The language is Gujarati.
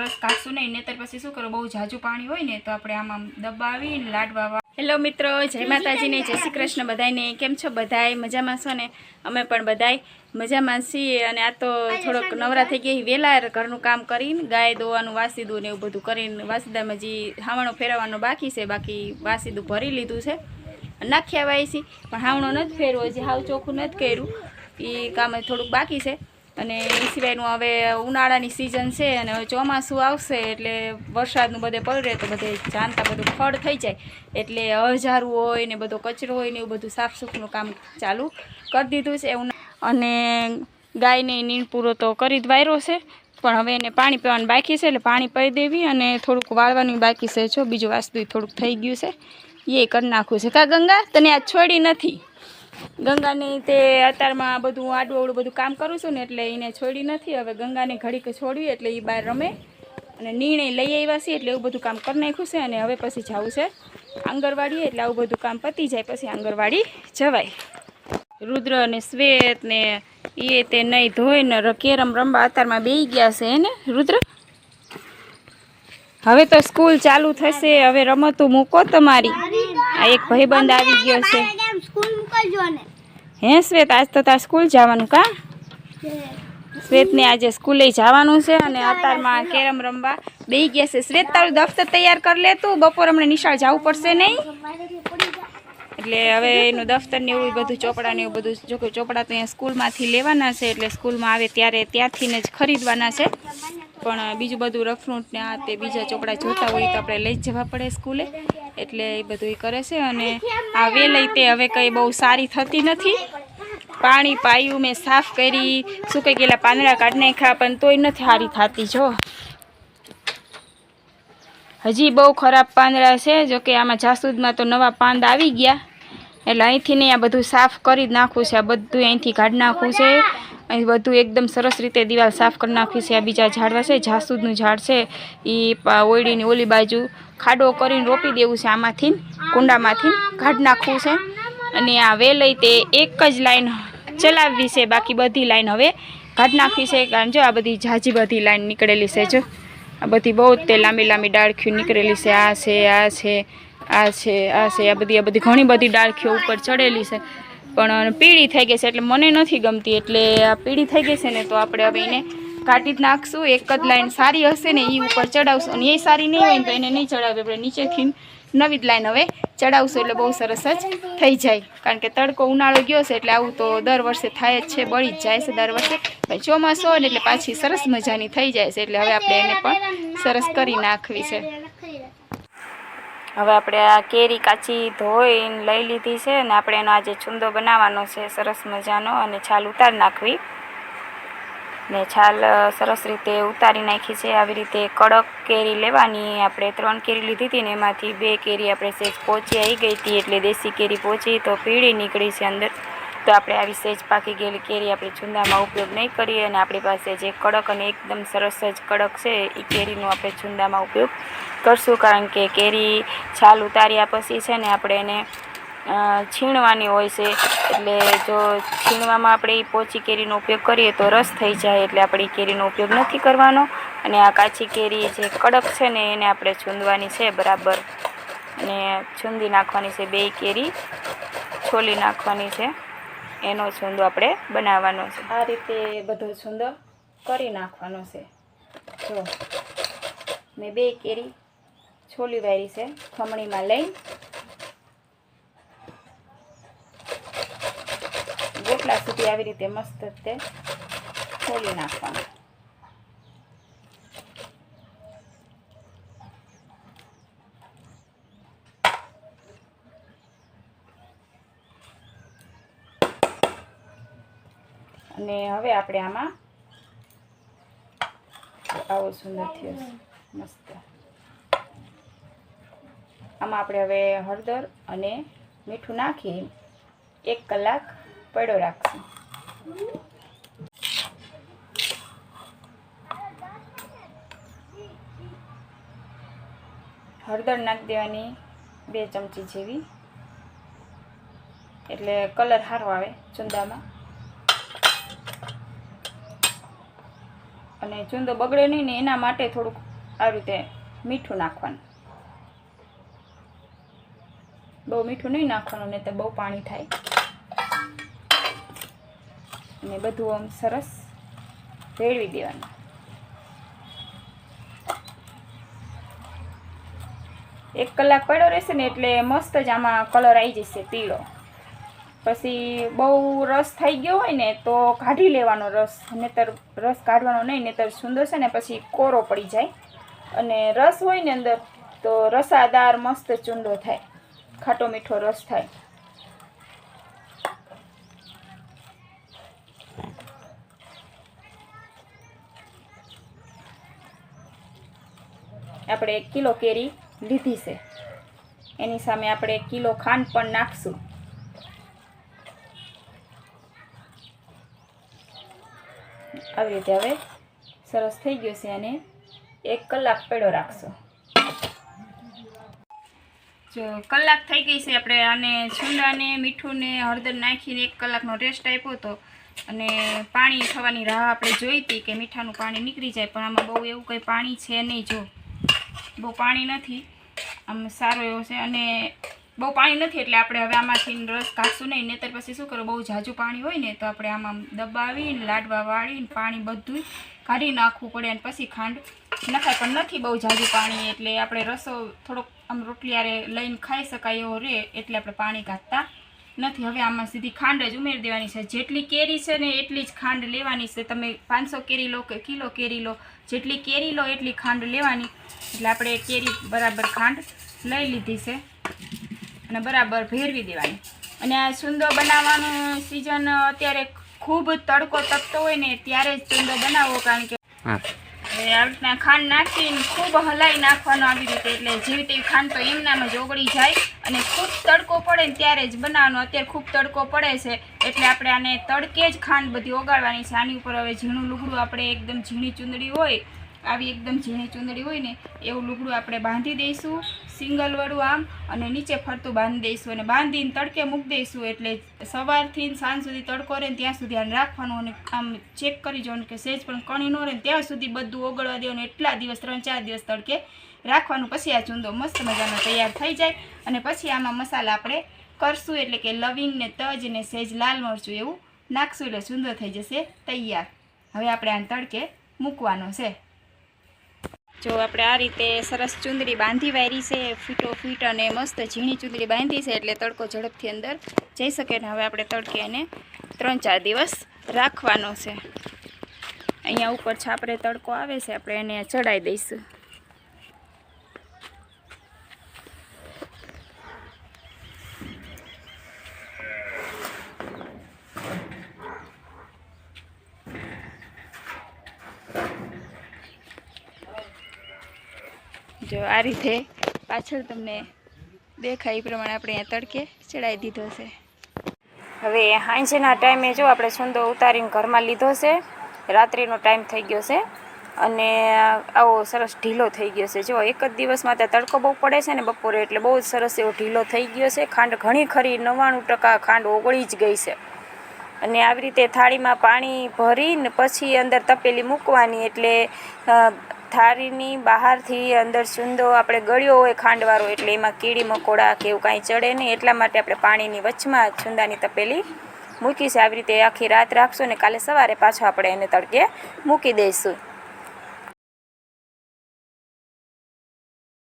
રસ કાઢશું નહીં નહીતર પછી શું કરો? બહુ ઝાઝું પાણી હોય ને તો આપણે આમાં દબાવીને લાડવા હેલો મિત્રો જય માતાજીને જય શ્રી કૃષ્ણ બધાને કેમ છો બધાય? મજામાં છો ને? અમે પણ બધાય મજામાં છીએ અને આ તો થોડોક નવરા થઈ ગઈ વહેલા ઘરનું કામ કરીને ગાય દોવાનું વાસીદું ને એવું બધું કરીને વાસીદામાં જે હાવણો ફેરવવાનો બાકી છે બાકી વાસીદું ભરી લીધું છે. નાખ્યા વાય છે પણ હાવણો નથી ફેરવો હજી હાવ ચોખ્ખું નથી કર્યું. એ કામ થોડુંક બાકી છે. અને એ સિવાયનું હવે ઉનાળાની સિઝન છે અને હવે ચોમાસું આવશે એટલે વરસાદનું બધે પડે તો બધે જાણતા બધું ફળ થઈ જાય. એટલે હજારું હોય ને બધો કચરો હોય ને એવું બધું સાફ સુફનું કામ ચાલુ કરી દીધું છે. એવું અને ગાયને નીણ પૂરો તો કરી જ વાયરો છે, પણ હવે એને પાણી પીવાનું બાકી છે એટલે પાણી પી દેવી અને થોડુંક વાળવાનું બાકી છે જો, બીજું વાસ્તુ થોડુંક થઈ ગયું છે. એ કરી નાખવું છે. કા ગંગા, તને આ છોડી નથી? ગંગાની તે અત્યારમાં બધું આડું અવડું બધું કામ કરું છું ને એટલે એને છોડી નથી. હવે ગંગાને ઘડીક છોડવી એટલે એ બહાર રમે. અને નિર્ણય લઈ આવ્યા છીએ એટલે એવું બધું કામ કરી નાખ્યું છે અને હવે પછી જવું છે આંગણવાડીએ. એટલે આવું બધું કામ પતી જાય પછી આંગણવાડી જવાય. રુદ્ર અને શ્વેત ને એ તે નહીં ધોઈ ને કેરમ રમવા અત્યારમાં બેસી ગયા છે એને રુદ્ર. હવે તો સ્કૂલ ચાલુ થશે. હવે રમતું મૂકો તમારી. આ એક ભાઈબંધ આવી ગયો છે. સ્કૂલ મોકલજો ને હે શ્વેત આજ તો તાર સ્કૂલ જવાનું કા? શ્વેતને આજે સ્કૂલે જવાનું છે અને અત્યારમાં કેરમ રમવા બે ગયા છે. શ્વેત તારું દફતર તૈયાર કરી લે તું. બપોર હમણાં નિશાળ જવું પડશે નહીં. એટલે હવે એનું દફતર ને એવું બધું ચોપડા ને એવું બધું જો કે ચોપડા તો અહીંયા સ્કૂલમાંથી લેવાના છે એટલે સ્કૂલમાં આવે ત્યારે ત્યાંથીને જ ખરીદવાના છે. પણ બીજું બધું રફરૂટ ને આ તે બીજા ચોપડા જોતા હોય તો આપણે લઈ જવા પડે સ્કૂલે. એટલે એ બધું કરે છે અને આ વેલઈ તે હવે કંઈ બહુ સારી થતી નથી. પાણી પાયું, મેં સાફ કરી. સુકાઈ ગયેલા પાંદડા કાઢી નાખ્યા, પણ તોય નથી સારી થતી, જો. હજી બહુ ખરાબ પાંદડા છે, જો કે આમાં જાસૂદમાં તો નવા પાંદ આવી ગયા. એટલે અહીંથી ને આ બધું સાફ કરી જ નાખવું છે, આ બધું અહીંથી કાઢી નાખવું છે. અહીં બધું એકદમ સરસ રીતે દિવાલ સાફ કરી નાખી છે. આ બીજા ઝાડવા છે, જાસૂદનું ઝાડ છે. એ ઓયડીની ઓલી બાજુ ખાડો કરીને રોપી દેવું છે આમાંથી, કુંડામાંથી કાઢી નાખવું છે. અને આ વેલઈ તે એક જ લાઈન ચલાવવી છે, બાકી બધી લાઈન હવે કાઢી નાખવી છે. કારણ જો આ બધી ઝાઝી બધી લાઈન નીકળેલી છે, જો. આ બધી બહુ તે લાંબી લાંબી ડાળખીઓ નીકળેલી છે. આ છે આ છે આ છે આ છે, આ બધી આ બધી ઘણી બધી ડાળખીઓ ઉપર ચડેલી છે. પણ પીળી થઈ ગઈ છે એટલે મને નથી ગમતી. એટલે આ પીળી થઈ ગઈ છે ને તો આપણે હવે એને કાઢી જ નાખશું. એક જ લાઈન સારી હશે ને એ ઉપર ચડાવશું. અને એ સારી નહીં હોય ને તો એને નહીં ચડાવે આપણે નીચેથી નવી જ લાઈન હવે ચડાવશું એટલે બહુ સરસ જ થઈ જાય. કારણ કે તડકો ઉનાળો ગયો છે એટલે આવું તો દર વર્ષે થાય જ છે, બળી જ જાય છે દર વર્ષે. પછી ચોમાસું હોય ને એટલે પાછી સરસ મજાની થઈ જાય છે. એટલે હવે આપણે એને પણ સરસ કરી નાખવી છે. હવે આપણે આ કેરી કાચી ધોઈને લઈ લીધી છે અને આપણે એનો આજે છુંદો બનાવવાનો છે, સરસ મજાનો, અને છાલ ઉતારી નાખવી. ને છાલ સરસ રીતે ઉતારી નાખી છે. આવી રીતે કડક કેરી લેવાની. આપણે ત્રણ કેરી લીધી હતી ને એમાંથી બે કેરી આપણે સેજ પોચી આવી ગઈ હતી, એટલે દેશી કેરી પોચી તો પીળી નીકળી છે અંદર. તો આપણે આવી સેજ પાકી ગયેલી કેરી આપણે છુંદામાં ઉપયોગ નહીં કરીએ અને આપણી પાસે જે કડક અને એકદમ સરસ જ કડક છે એ કેરીનો આપણે છુંદામાં ઉપયોગ કરશું. કારણ કે કેરી છાલ ઉતાર્યા પછી છે ને આપણે એને છીણવાની હોય છે. એટલે જો છીણવામાં આપણે એ પોચી કેરીનો ઉપયોગ કરીએ તો રસ થઈ જાય એટલે આપણે કેરીનો ઉપયોગ નથી કરવાનો. અને આ કાચી કેરી જે કડક છે ને એને આપણે છૂંદવાની છે બરાબર. અને છૂંદી નાખવાની છે બે કેરી, છોલી નાખવાની છે. એનો છૂંદો આપણે બનાવવાનો છે. આ રીતે બધો છૂંદો કરી નાખવાનો છે. જો, મેં બે કેરી છોલી વારી છે, ખમણીમાં લઈ. ગોટલા સુધી આવી રીતે મસ્ત તે છોલી નાખવાનું. અને હવે આપણે આમાં આવો સુંદર થયો મસ્ત. આમાં આપણે હવે હળદર અને મીઠું નાખી એક કલાક પડ્યો રાખશું. હળદર નાખી દેવાની બે ચમચી જેવી. એટલે કલર સારો આવે ચૂંદામાં. અને ચૂંદો બગડે નહીં ને એના માટે થોડુંક આ રીતે મીઠું નાખવાનું. બહુ મીઠું નહીં નાખવાનું, નહીં તો બહુ પાણી થાય. અને બધું આમ સરસ ભેળવી દેવાનું. એક કલાક પડ્યો રહેશે ને એટલે મસ્ત જ આમાં કલર આવી જશે, પીળો. પછી બહુ રસ થઈ ગયો હોય ને તો કાઢી લેવાનો રસ. નહીતર રસ કાઢવાનો નહીં, નહીતર સુંદર છે ને પછી કોરો પડી જાય. અને રસ હોય ને અંદર તો રસાદાર મસ્ત ચૂંદો થાય. ખાટો મીઠો રસ થાય. આપણે એક કિલો કેરી લીધી છે. એની સામે આપણે એક કિલો ખાંડ પણ નાખશું. આવી રીતે હવે સરસ થઈ ગયો છે અને એક કલાક પેડો રાખશો. જો કલાક થઈ ગઈ છે આપણે આને છુંડાને મીઠું ને હળદર નાખીને એક કલાકનો રેસ્ટ આપ્યો હતો અને પાણી થવાની રાહ આપણે જોઈ હતી કે મીઠાનું પાણી નીકળી જાય, પણ આમાં બહુ એવું કંઈ પાણી છે નહીં જો. બહુ પાણી નથી. આમ સારો એવો છે અને બહુ પાણી નથી એટલે આપણે હવે આમાંથી રસ કાઢશું નહીં. નહીતર પછી શું કરો, બહુ ઝાઝું પાણી હોય ને તો આપણે આમાં દબાવીને, લાડવા વાળીને, પાણી બધું કાઢી નાખવું પડે અને પછી ખાંડ નખાય. પણ નથી બહુ ઝાઝું પાણી એટલે આપણે રસો થોડોક આમ રોટલી આરે લઈને ખાઈ શકાય એવો રહે એટલે આપણે પાણી કાઢતા નથી. હવે આમાં સીધી ખાંડ જ ઉમેરી દેવાની છે. જેટલી કેરી છે ને એટલી જ ખાંડ લેવાની છે. તમે પાંચસો કેરી લો કે કિલો કેરી લો, જેટલી કેરી લો એટલી ખાંડ લેવાની. એટલે આપણે કેરી બરાબર ખાંડ લઈ લીધી છે. અને બરાબર ભેરવી દેવાની. અને આ સુંદો બનાવવાનું સિઝન અત્યારે ખૂબ તડકો તપતો હોય ને ત્યારે જ સુંદો બનાવો કારણ કે આવી રીતના ખાંડ નાખીને ખૂબ હલાવી નાખવાનું આવી રીતે. એટલે જેવી તેવી ખાંડ તો એમનામ જ ઓગળી જાય અને ખૂબ તડકો પડે ને ત્યારે જ બનાવવાનું. અત્યારે ખૂબ તડકો પડે છે એટલે આપણે આને તડકે જ ખાંડ બધી ઓગાળવાની છે. આની ઉપર હવે ઝીણું લુગડું આપણે એકદમ ઝીણી ચૂંદડી હોય આવી એકદમ ઝીણી ચૂંદડી હોય ને, એવું લુગડું આપણે બાંધી દઈશું, સિંગલ વડું આમ, અને નીચે ફરતું બાંધી દઈશું અને બાંધીને તડકે મૂકી દઈશું એટલે સવારથી સાંજ સુધી તડકો રહે ત્યાં સુધી આને રાખવાનું અને આમ ચેક કરી જવાનું કે સહેજ પણ કણી ન રહે ત્યાં સુધી બધું ઓગળવા દેવાનું, એટલા દિવસ, ત્રણ ચાર દિવસ તડકે રાખવાનું. પછી આ ચૂંદો મસ્ત મજાનો તૈયાર થઈ જાય અને પછી આમાં મસાલા આપણે કરશું એટલે કે લવિંગ ને તજ ને સહેજ લાલ મરચું એવું નાખશું એટલે ચૂંદો થઈ જશે તૈયાર. હવે આપણે આને તડકે મૂકવાનો છે. જો આપણે આ રીતે સરસ ચુંદડી બાંધી વાયરી છે ફીટો ફીટ અને મસ્ત ઝીણી ચુંદડી બાંધી છે એટલે તડકો ઝડપથી અંદર જઈ શકે ને હવે આપણે તડકે એને ત્રણ ચાર દિવસ રાખવાનો છે. અહીંયા ઉપર છાપરે તડકો આવે છે, આપણે એને ચડાવી દઈશું. જો આ રીતે પાછળ તમને દેખાય, એ પ્રમાણે આપણે અહીંયા તડકે ચડાવી દીધો છે. હવે હાંજના ટાઈમે જો આપણે સુંદો ઉતારીને ઘરમાં લીધો છે. રાત્રિનો ટાઈમ થઈ ગયો છે અને આવો સરસ ઢીલો થઈ ગયો છે. જો એક જ દિવસમાં ત્યાં તડકો બહુ પડે છે ને બપોરે, એટલે બહુ જ સરસ એવો ઢીલો થઈ ગયો છે. ખાંડ ઘણી ખરી, નવ્વાણું ટકા ખાંડ ઓગળી જ ગઈ છે. અને આવી રીતે થાળીમાં પાણી ભરીને પછી અંદર તપેલી મૂકવાની, એટલે થાળીની બહારથી અંદર સુંદો આપણે ગળ્યો હોય ખાંડવાળો એટલે એમાં કીડી મકોડા કે એવું કાંઈ ચડે નહીં. એટલા માટે આપણે પાણીની વચમાં ચૂંદાની તપેલી મૂકીશું. આવી રીતે આખી રાત રાખશું ને કાલે સવારે પાછો આપણે એને તડકે મૂકી દઈશું.